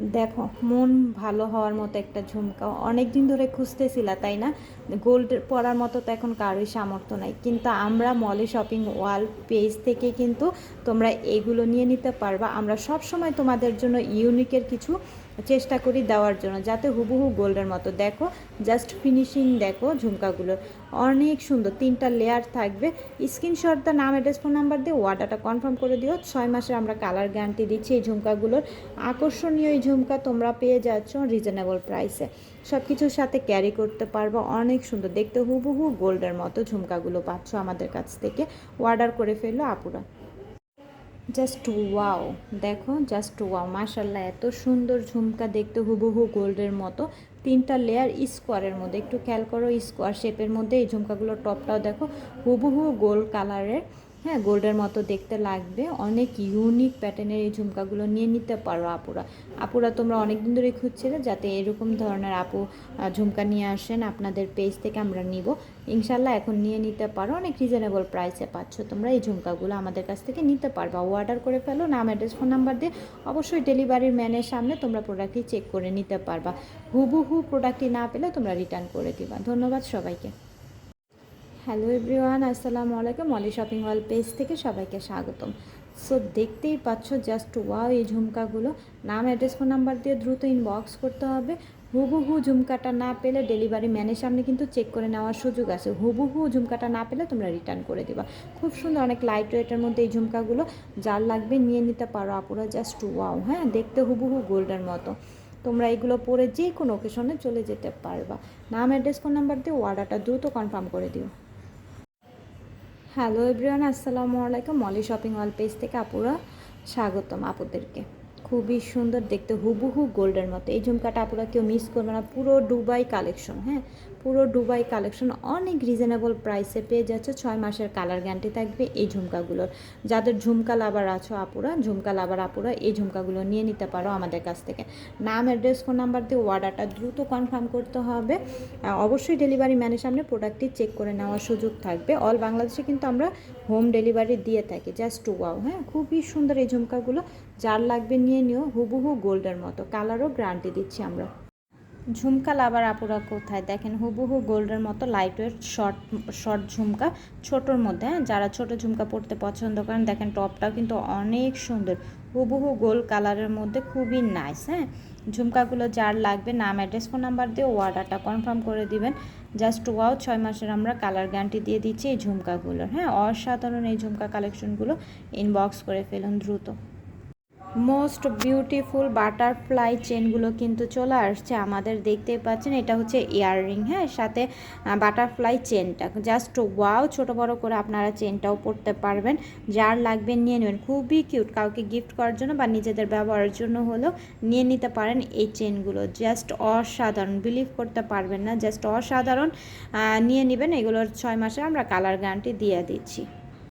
দেখো, মন ভালো হওয়ার মতো একটা ঝুমকা। অনেক দিন ধরে খুঁজতেছিলা, তাই না? গোল্ড পরার মতো তো এখন কারোই সামর্থ্য নাই। কিন্তু আমরা মলে শপিং ওয়াল পেজ থেকে কিন্তু তোমরা এগুলো নিয়ে নিতে পারবা। আমরা সব সময় তোমাদের জন্য ইউনিকের কিছু চেষ্টা করি দেওয়ার জন্য, যাতে হুবহু গোল্ডের মতো। দেখো জাস্ট ফিনিশিং দেখো ঝুমকাগুলোর অনেক সুন্দর, তিনটা লেয়ার থাকবে। স্ক্রিনশট দা নাম অ্যাড্রেস ফোন নাম্বার দিয়ে অর্ডারটা কনফার্ম করে দিও। ছয় মাসের আমরা কালার গ্যারান্টি দিচ্ছি এই ঝুমকাগুলোর। আকর্ষণীয় এই ঝুমকা তোমরা পেয়ে যাচ্ছ রিজনেবল প্রাইসে সব কিছুর সাথে ক্যারি করতে পারব, অনেক সুন্দর। দেখতে হুবহু গোল্ডের মতো ঝুমকাগুলো পাচ্ছ আমাদের কাছ থেকে। অর্ডার করে ফেলল আপুরা। জাস্ট ওয়াও দেখো জাস্ট ওয়াও মাশাল্লাহ এত সুন্দর ঝুমকা দেখতে হুবহু গোল্ডের মতো। তিনটা লেয়ার স্কোয়ারের মধ্যে, একটু খেয়াল করো স্কোয়ার শেপের মধ্যে এই ঝুমকাগুলোর টপটাও দেখো, হুবহু গোল্ড কালারের হ্যাঁ গোল্ডের মতো দেখতে লাগবে। অনেক ইউনিক প্যাটার্নের এই ঝুমকাগুলো নিয়ে নিতে পারো আপুরা। আপুরা, তোমরা অনেক দিন ধরে খুঁজছিলে যাতে এরকম ধরনের আপু ঝুমকা নিয়ে আসেন আপনাদের পেজ থেকে আমরা নিব। ইনশাল্লাহ এখন নিয়ে নিতে পারো। অনেক রিজনেবল প্রাইসে পাচ্ছ তোমরা এই ঝুমকাগুলো আমাদের কাছ থেকে নিতে পারবা। অর্ডার করে ফেলো, নাম অ্যাড্রেস ফোন নাম্বার দিয়ে অবশ্যই ডেলিভারির ম্যানের সামনে তোমরা প্রোডাক্টটি চেক করে নিতে পারবা। হুবহু প্রোডাক্টটি না পেলে তোমরা রিটার্ন করে দিবা। ধন্যবাদ সবাইকে। হ্যালো এভরিওয়ান, আসসালামু আলাইকুম। মলি শপিং মল পেজ থেকে সবাইকে স্বাগতম। সো দেখতেই পাচ্ছ জাস্ট ওয়াও এই ঝুমকাগুলো। নাম অ্যাড্রেস ফোন নাম্বার দিয়ে দ্রুত ইনবক্স করতে হবে। হুবহু ঝুমকাটা না পেলে ডেলিভারি ম্যানের সামনে কিন্তু চেক করে নেওয়ার সুযোগ আছে। হুবহু ঝুমকাটা না পেলে তোমরা রিটার্ন করে দিবা। খুব সুন্দর অনেক লাইট ওয়েটের মধ্যে এই ঝুমকাগুলো। যার লাগবে নিয়ে নিতে পারো আপুরা জাস্ট ওয়াও হ্যাঁ দেখতে হুবহু গোল্ডের মতো। তোমরা এগুলো পরে যে কোনো ওকেশনে চলে যেতে পারবা। নাম অ্যাড্রেস ফোন নাম্বার দিয়ে অর্ডারটা দ্রুত কনফার্ম করে দিও। হ্যালো এভরিওয়ান আসসালামু আলাইকুম। মলি শপিং মল পেজ থেকে আপুরা স্বাগতম আপুদেরকে খুবই সুন্দর দেখতে, হুবহু গোল্ডের মতো। এই ঝুমকাটা আপুরা কেউ মিস করবে না। পুরো দুবাই কালেকশন হ্যাঁ? পুরো দুবাই কালেকশন অনেক রিজনেবল প্রাইসে পেয়ে যাচ্ছে। ছয় মাসের কালার গ্যারান্টি থাকবে এই ঝুমকাগুলোর। যাদের ঝুমকা লাভার আছো আপুরা, ঝুমকা লাভার আপুরা, এই ঝুমকাগুলো নিয়ে নিতে পারো আমাদের কাছ থেকে। নাম অ্যাড্রেস ফোন নাম্বার দিয়ে অর্ডারটা দ্রুত কনফার্ম করতে হবে। অবশ্যই ডেলিভারি ম্যানের সামনে প্রোডাক্টটি চেক করে নেওয়ার সুযোগ থাকবে। অল বাংলাদেশে কিন্তু আমরা হোম ডেলিভারি দিয়ে থাকি। জাস্ট ওয়াও হ্যাঁ? খুবই সুন্দর এই ঝুমকাগুলো। যার লাগবে নিয়ে নিও হুবহু গোল্ডের মতো। কালারও গ্যারান্টি দিচ্ছি আমরা। ঝুমকা লাভার আপুরা কোথায়? দেখেন হুবহু গোল্ডের মতো লাইট ওয়েট শর্ট শর্ট ঝুমকা ছোটোর মধ্যে হ্যাঁ? যারা ছোট ঝুমকা পরতে পছন্দ করেন, দেখেন টপটাও কিন্তু অনেক সুন্দর। হুবহু গোল্ড কালারের মধ্যে খুবই নাইস হ্যাঁ? ঝুমকাগুলো যার লাগবে নাম অ্যাড্রেস ফোন নাম্বার দিয়ে অর্ডারটা কনফার্ম করে দিবেন। জাস্ট ওয়াও ছয় মাসের আমরা কালার গ্যারান্টি দিয়ে দিচ্ছি এই ঝুমকাগুলোর হ্যাঁ? অসাধারণ এই ঝুমকা কালেকশনগুলো ইনবক্স করে ফেলুন দ্রুত। মোস্ট বিউটিফুল বাটারফ্লাই চেনগুলো কিন্তু চলে আসছে। আমাদের দেখতেই পাচ্ছেন, এটা হচ্ছে ইয়াররিং হ্যাঁ? সাথে বাটারফ্লাই চেনটা। জাস্ট ওয়াও, ছোট বড় করে আপনারা চেনটাও পরতে পারবেন। যার লাগবে নিয়ে নেবেন। খুবই কিউট। কাউকে গিফট করার জন্য বা নিজেদের ব্যবহারের জন্য হলেও নিয়ে নিতে পারেন এই চেনগুলো। জাস্ট অসাধারণ। বিলিভ করতে পারবেন না। জাস্ট অসাধারণ নিয়ে নেবেন। এগুলোর ছয় মাসে আমরা কালার গ্যারান্টি দিয়ে দিচ্ছি।